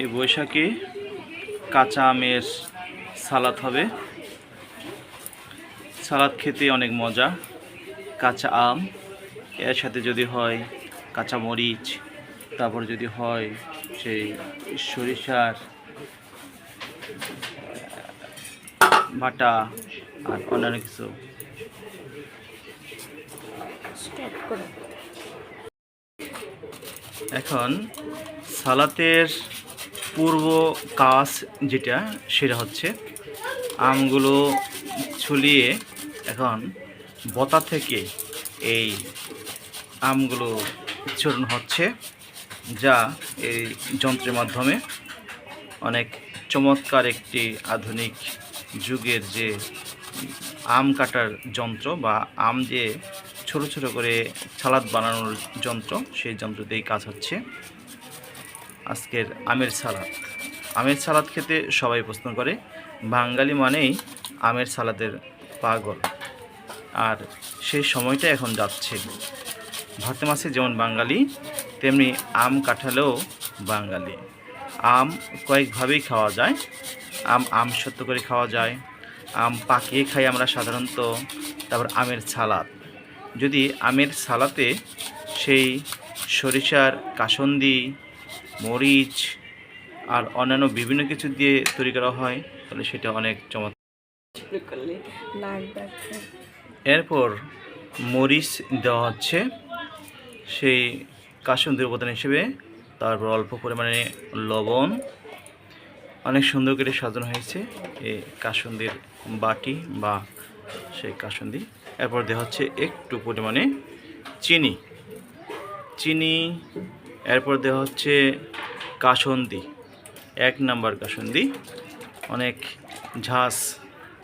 এই বৈশাখে কাঁচা আমের সালাদ হবে। সালাদ খেতে অনেক মজা। কাঁচা আম, এর সাথে যদি হয় কাঁচা মরিচ, তারপর যদি হয় সেই সরিষার বাটা আর অন্যান্য কিছু। এখন সালাতের পূর্ব কাজ যেটা, সেটা হচ্ছে আমগুলো ছুলিয়ে এখন বতা থেকে এই আমগুলো উচ্চারণ হচ্ছে, যা এই যন্ত্রের মাধ্যমে অনেক চমৎকার একটি আধুনিক যুগের যে আম কাটার যন্ত্র বা আম যে ছোট ছোট করে সালাদ বানানোর যন্ত্র, সেই যন্ত্র দিয়েই কাজ হচ্ছে আজকের আমের সালাদ। আমের সালাদ খেতে সবাই পছন্দ করে। বাঙালি মানেই আমের সালাদের পাগল। আর সেই সময়টা এখন যাচ্ছে। ভাতে মাছে যেমন বাঙালি, তেমনি আম কাঁঠালেও বাঙালি। আম কয়েকভাবেই খাওয়া যায়। আম আম সত্য করে খাওয়া যায়। আম পাকিয়ে খাই আমরা সাধারণত। তারপর আমের সালাদ। যদি আমের সালাতে সেই সরিষার কাসন্দি, মরিচ আর অন্যান্য বিভিন্ন কিছু দিয়ে তৈরি করা হয়, তাহলে সেটা অনেক চমৎকার এরপর মরিচ দেওয়া হচ্ছে সেই কাসুন্দির উপাদান হিসেবে, তারপর অল্প পরিমাণে লবণ। অনেক সুন্দর করে সাজানো হয়েছে এই কাসুন্দির বাটি বা সেই কাসুন্দি। এরপর দেওয়া হচ্ছে একটু পরিমাণে চিনি। চিনি, এরপর দেওয়া হচ্ছে কাসন্দি। এক নাম্বার কাসন্দি। অনেক ঝাঁস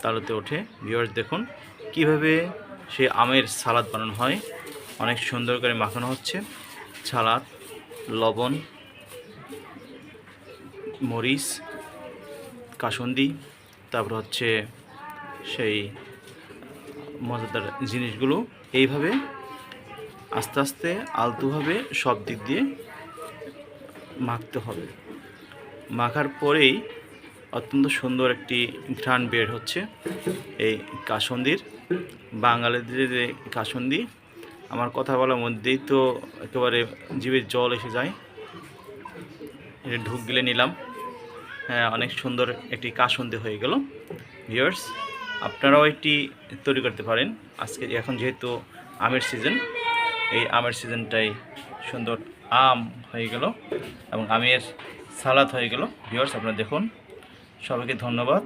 তালুতে ওঠে। ভিউয়ার্স দেখুন কীভাবে সে আমের সালাদ বানানো হয়। অনেক সুন্দর করে মাখানো হচ্ছে। সালাদ লবণ, মরিচ, কাসন্দি, তারপর হচ্ছে সেই মজাদার জিনিসগুলো এইভাবে আস্তে আস্তে আলতুভাবে সব দিক দিয়ে মাখতে হবে। মাখার পরেই অত্যন্ত সুন্দর একটি ঘ্রাণ বের হচ্ছে এই কাসন্দির, বাঙালিদের যে কাসন্দি। আমার কথা বলার মধ্যেই তো একেবারে জীবের জল এসে যায়। এটা ঢুক গেলে নিলাম। হ্যাঁ অনেক সুন্দর একটি কাসন্দি হয়ে গেল। ভিউয়ার্স আপনারাও এটি তৈরি করতে পারেন। আজকে এখন যেহেতু আমের সিজন এই আমের সিজনটাই সুন্দর আম হয়ে গেল এবং আমের সালাদ হয়ে গেল। ভিওর্স আপনারা দেখুন। সবাইকে ধন্যবাদ।